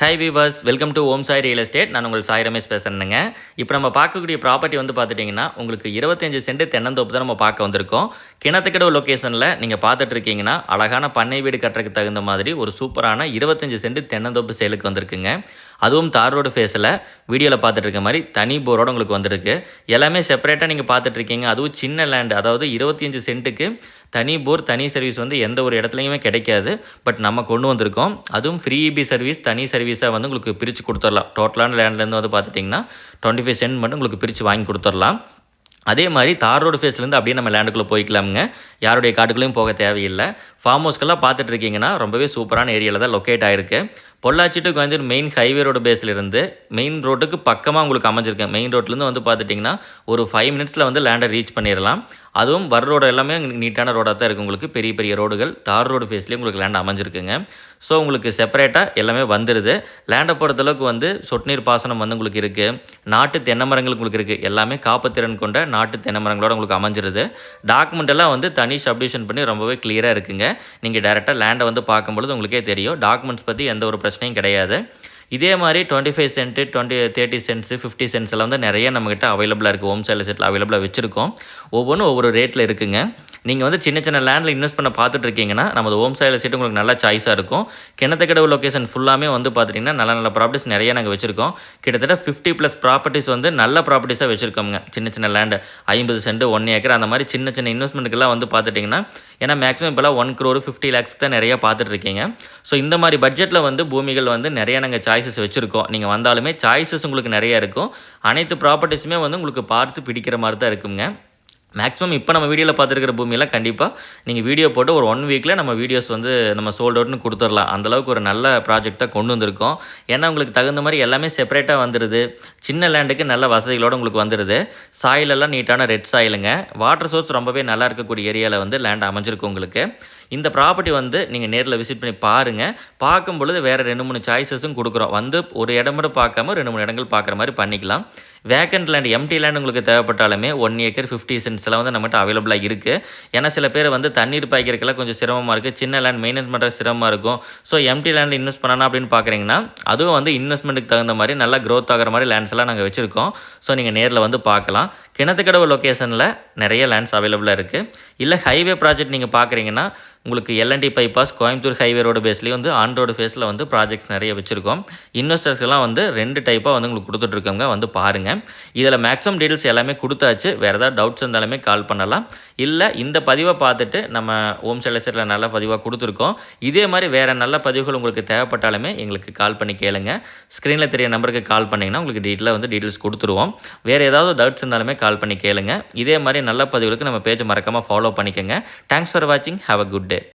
Hi viewers welcome to Om Sai real estate நான் உங்கள் சாய் ரமேஷ் பேசுகிறேங்க இப்போ நம்ம பார்க்கக்கூடிய ப்ராப்பர்ட்டி வந்து பார்த்துட்டிங்கன்னா உங்களுக்கு இருபத்தஞ்சு சென்ட் தென்னந்தோப்பு தான் நம்ம பார்க்க வந்திருக்கோம். கிணத்துக்கடவு லொக்கேஷனில் நீங்கள் பார்த்துட்டு இருக்கீங்கன்னா அழகான பண்ணை வீடு கட்டுறதுக்கு தகுந்த மாதிரி ஒரு சூப்பரான இருபத்தஞ்சு சென்ட் தென்னந்தோப்பு சேலுக்கு வந்திருக்குங்க. அதுவும் தார் ரோடு ஃபேஸில் வீடியோவில் பார்த்துட்டு இருக்க மாதிரி தனி போரோட உங்களுக்கு வந்துருக்கு. எல்லாமே செப்பரேட்டாக நீங்கள் பார்த்துட்ருக்கீங்க அதுவும் சின்ன லேண்ட் அதாவது இருபத்தஞ்சு சென்ட்டுக்கு தனி போர் தனி சர்வீஸ் வந்து எந்த ஒரு இடத்துலையுமே கிடைக்காது. பட் நம்ம கொண்டு வந்திருக்கோம். அதுவும் ஃப்ரீ இபி சர்வீஸ் தனி சர்வீஸாக வந்து உங்களுக்கு பிரித்து கொடுத்துடலாம். டோட்டலான லேண்ட்லேருந்து வந்து பார்த்துட்டிங்கன்னா டுவெண்ட்டி ஃபைவ் சென்ட் மட்டும் உங்களுக்கு பிரித்து வாங்கி கொடுத்துடலாம். அதே மாதிரி தார் ரோடு ஃபேஸ்லேருந்து அப்படியே நம்ம லேண்டுக்குள்ளே போய்க்கலாமுங்க. யாருடைய காட்டுக்குள்ளேயும் போக தேவையில்லை. ஃபார்ம் ஹவுஸ்க்கெல்லாம் பார்த்துட்டு இருக்கீங்கன்னா ரொம்பவே சூப்பரான ஏரியாவில் தான் லொக்கேட் ஆயிருக்கு. Pollachi to Coimbatore main highway road பேஸ்லேருந்து main ரோட்டுக்கு பக்கமாக உங்களுக்கு அமைஞ்சிருக்கு. மெயின் ரோட்லேருந்து வந்து பார்த்துட்டிங்கன்னா ஒரு ஃபைவ் மினிட்ஸில் வந்து லேண்டை ரீச் பண்ணிடலாம் அதுவும் வர ரோடு எல்லாமே நீட்டான ரோடாக தான் இருக்குது உங்களுக்கு பெரிய பெரிய ரோடுகள் தார் ரோடு ஃபேஸ்லேயே உங்களுக்கு லேண்ட் அமைஞ்சிருக்குங்க. ஸோ உங்களுக்கு செப்பரேட்டாக எல்லாமே வந்துடுது லேண்டை பொறுத்தளவுக்கு வந்து சொட்டு நீர் பாசனம் வந்து உங்களுக்கு இருக்குது நாட்டு தென்னை மரங்கள் உங்களுக்கு இருக்குது எல்லாமே காப்புத்திறன் கொண்ட நாட்டு தென்னை மரங்களோட உங்களுக்கு அமைஞ்சிருது. டாக்குமெண்ட் எல்லாம் வந்து தனி சப்டிஷன் பண்ணி ரொம்பவே கிளியராக இருக்குங்க. நீங்கள் டேரெக்டாக லேண்டை வந்து பார்க்கும்பொழுது உங்களுக்கே தெரியும். டாக்குமெண்ட்ஸ் பற்றி எந்த ஒரு பிரச்சனையும் கிடையாது. இதே மாதிரி twenty five cent twenty thirty cents fifty cents எல்லாம் வந்து நிறைய நம்மக்கிட்ட அவைலபிளாக இருக்குது ஹோம் சேல் செட்டில் அவைலபிளாக வச்சுருக்கோம். ஒவ்வொன்றும் ஒவ்வொரு ரேட்டில் இருக்குங்க. நீங்கள் வந்து சின்ன சின்ன லேண்டில் இன்வெஸ்ட் பண்ண பார்த்துட்டு இருக்கீங்கன்னா நமது ஹோம் சைடில் சீட்டு உங்களுக்கு நல்ல சாய்ஸாக இருக்கும். கிணத்துக்கடவு லொக்கேஷன் ஃபுல்லாமே வந்து பார்த்துட்டிங்கன்னா நல்ல நல்ல ப்ராப்பர்ட்டிஸ் நிறைய நாங்கள் வச்சுருக்கோம். கிட்டத்தட்ட ஃபிஃப்டி ப்ளஸ் ப்ராப்பர்ட்டிஸ் வந்து நல்ல ப்ராப்பர்ட்டிஸாக வச்சுருக்கோங்க சின்ன சின்ன லேண்டு ஐம்பது சென்ட் ஒன் ஏக்கர் அந்த மாதிரி சின்ன சின்ன இன்வெஸ்ட்மெண்ட்டுக்கெல்லாம் வந்து பார்த்துட்டிங்கன்னா ஏன்னா மேக்ஸிமம் இப்போலாம் ஒன் க்ரோர் ஃபிஃப்டி லேக்ஸ் தான் நிறைய பார்த்துட்டு இருக்கீங்க ஸோ இந்த மாதிரி பட்ஜெட்டில் வந்து பூமிகள் வந்து நிறைய நாங்கள் சாய்ஸஸ் வச்சுருக்கோம். நீங்கள் வந்தாலுமே சாய்ஸஸ் உங்களுக்கு நிறைய இருக்கும். அனைத்து ப்ராப்பர்ட்டிஸுமே வந்து உங்களுக்கு பார்த்து பிடிக்கிற மாதிரி தான் இருக்குங்க. மேக்ஸிமம் இப்போ நம்ம வீடியோவில் பார்த்துருக்கிற பூமியெல்லாம் கண்டிப்பாக நீங்கள் வீடியோ போட்டு ஒரு ஒன் வீக்கில் நம்ம வீடியோஸ் வந்து நம்ம சோல்ட் அவுட்னு கொடுத்துடலாம். அந்தளவுக்கு ஒரு நல்ல ப்ராஜெக்டாக கொண்டு வந்திருக்கோம். ஏன்னா உங்களுக்கு தகுந்த மாதிரி எல்லாமே செப்பரேட்டாக வந்துடுது சின்ன லேண்டுக்கு நல்ல வசதிகளோடு உங்களுக்கு வந்துடுது சாயிலெல்லாம் நீட்டான ரெட் சாயிலுங்க வாட்டர் சோர்ஸ் ரொம்பவே நல்லா இருக்கக்கூடிய ஏரியாவில் வந்து லேண்ட் அமைஞ்சிருக்கு உங்களுக்கு. இந்த ப்ராப்பர்ட்டி வந்து நீங்கள் நேரில் விசிட் பண்ணி பாருங்கள் பார்க்கும் பொழுது வேறு ரெண்டு மூணு சாய்ஸஸும் கொடுக்குறோம். வந்து ஒரு இடம் மட்டும் பார்க்காம ரெண்டு மூணு இடங்கள் பார்க்குற மாதிரி பண்ணிக்கலாம். வேக்கண்ட் லேண்ட் எம்டி லேண்ட் உங்களுக்கு தேவைப்பட்டாலுமே ஒன் ஏக்கர் ஃபிஃப்டி சென்ட்ஸ்லாம் வந்து நம்மகிட்ட அவைலபிளாக இருக்குது ஏன்னா சில பேர் வந்து தண்ணீர் பாய்க்கிறதுக்கெல்லாம் கொஞ்சம் சிரமமாக இருக்குது சின்ன லேண்ட் மெயின்டைன் பண்ணுற சிரமமாக இருக்கும். ஸோ எம்டி லேண்டில் இன்வெஸ்ட் பண்ணணும் அப்படின்னு பார்க்குறீங்கன்னா அதுவும் வந்து இன்வெஸ்ட்மெண்ட்டுக்கு தகுந்த மாதிரி நல்லா க்ரோத் ஆகிற மாதிரி லேண்ட்ஸ் எல்லாம் நாங்கள் வச்சுருக்கோம். ஸோ நீங்கள் நேரில் வந்து பார்க்கலாம். கிணத்துக்கடவு லொக்கேஷனில் நிறைய லேண்ட்ஸ் அவைலபிளாக இருக்குது இல்லை ஹைவே ப்ராஜெக்ட் நீங்கள் பார்க்குறீங்கன்னா உங்களுக்கு L&T bypass Coimbatore highway road பேஸ்லேயும் வந்து ஆன் ரோடு ஃபேஸில் வந்து ப்ராஜெக்ட்ஸ் நிறைய வச்சுருக்கோம். இன்வெஸ்டர்ஸ்லாம் வந்து ரெண்டு டைப்பாக வந்து உங்களுக்கு கொடுத்துட்ருக்கோங்க வந்து பாருங்கள் இதில் மேக்ஸிமம் டீட்டெயில்ஸ் எல்லாமே கொடுத்தாச்சு. வேறு ஏதாவது டவுட்ஸ் இருந்தாலுமே கால் பண்ணலாம். இல்லை இந்த பதிவை பார்த்துட்டு நம்ம ஓம் செலசரில் நல்ல பதிவாக கொடுத்துருக்கோம். இதே மாதிரி வேறு நல்ல பதிவுகள் உங்களுக்கு தேவைப்பட்டாலுமே எங்களுக்கு கால் பண்ணி கேளுங்க. ஸ்க்ரீனில் தெரிய நம்பருக்கு கால் பண்ணிங்கன்னா உங்களுக்கு டீட்டெயிலாக வந்து டீட்டெயில்ஸ் கொடுத்துருவோம். வேறு ஏதாவது டவுட்ஸ் இருந்தாலுமே கால் பண்ணி கேளுங்க. இதே மாதிரி நல்ல பதிவுகளுக்கு நம்ம பேஜை மறக்காமல் ஃபாலோ பண்ணிக்கோங்க. தேங்க்ஸ் ஃபார் வாட்சிங் ஹாவ் அ குட்